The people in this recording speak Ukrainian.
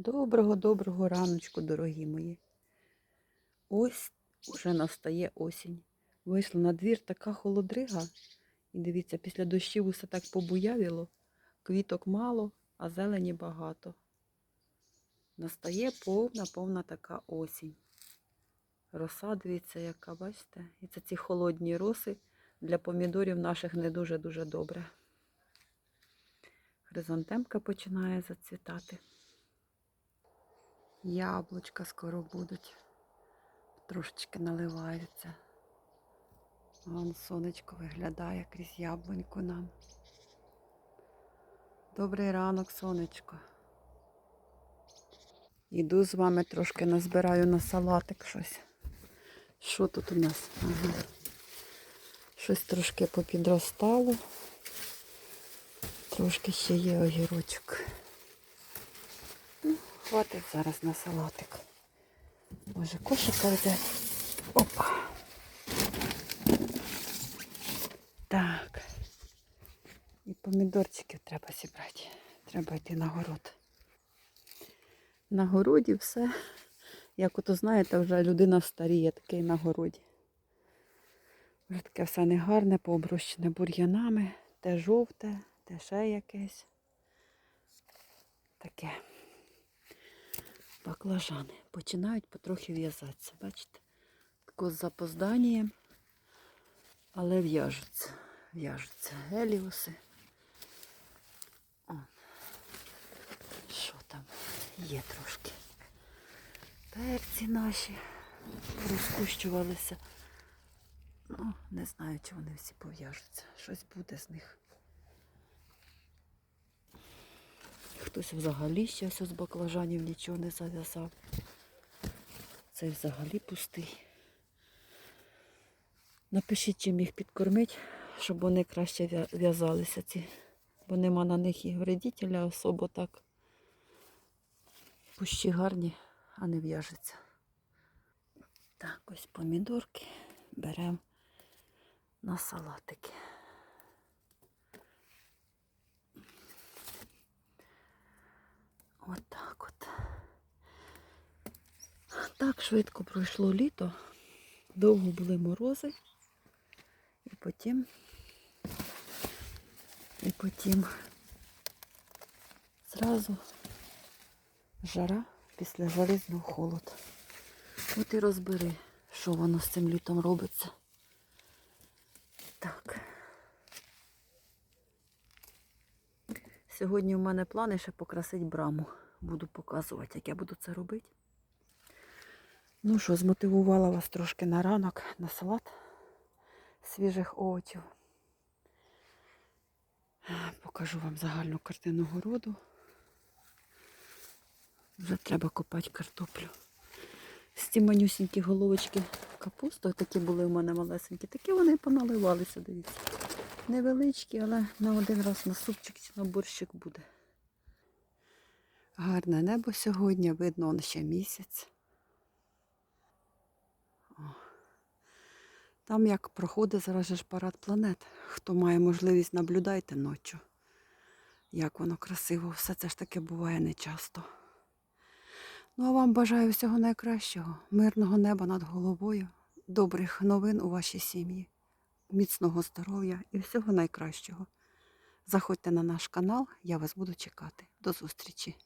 Доброго-доброго раночку, дорогі мої. Ось уже настає осінь. Вийшла на двір така холодрига. І дивіться, після дощів усе так побуявіло. Квіток мало, а зелені багато. Настає повна-повна така осінь. Роса, дивіться, яка, бачите? І це ці холодні роси для помідорів наших не дуже-дуже добре. Хризантемка починає зацвітати. Яблучка скоро будуть. Трошечки наливаються. Вон сонечко виглядає крізь яблуньку нам. Добрий ранок, сонечко. Іду з вами трошки назбираю на салатик щось. Що тут у нас? Ага. Щось трошки попідростало. Трошки ще є огірочок. Хватить зараз на салатик. Може кошика взяти. Опа. Так. І помідорчиків треба зібрати. Треба йти на город. На городі все. Як ото знаєте, вже людина старіє такий на городі. Вже таке все негарне, пооброщене бур'янами, те жовте, те ще якесь. Таке. Баклажани починають потрохи в'язатися. Бачите? Тако з запозданням, але в'яжуться. В'яжуться геліуси. Що там є трошки. Перці наші розкущувалися. Ну, не знаю, чи вони всі пов'яжуться. Щось буде з них. Хтось взагалі все з баклажанів нічого не зав'язав. Цей взагалі пустий. Напишіть, чим їх підкормити, щоб вони краще в'язалися ці. Бо нема на них і вредителя особо так. Пущі гарні, а не в'яжеться. Так, ось помідорки беремо на салатики. От так от. Так швидко пройшло літо. Довго були морози. І потім, і потім зразу жара після знов холод. От і розбери, що воно з цим літом робиться. Так. Сьогодні в мене плани ще покрасити браму. Буду показувати, як я буду це робити. Ну що, змотивувала вас трошки на ранок на салат свіжих овочів. Покажу вам загальну картину городу. Вже треба копати картоплю. З ці манюсінькі головочки капусти, такі були у мене малесенькі, такі вони поналивалися, дивіться. Невеличкі, але на один раз на супчик чи на борщик буде. Гарне небо сьогодні, видно он ще місяць. Там як проходить зараз ж парад планет. Хто має можливість, наблюдайте ночі. Як воно красиво, все це ж таки буває нечасто. Ну а вам бажаю всього найкращого, мирного неба над головою, добрих новин у вашій сім'ї, міцного здоров'я і всього найкращого. Заходьте на наш канал, я вас буду чекати. До зустрічі!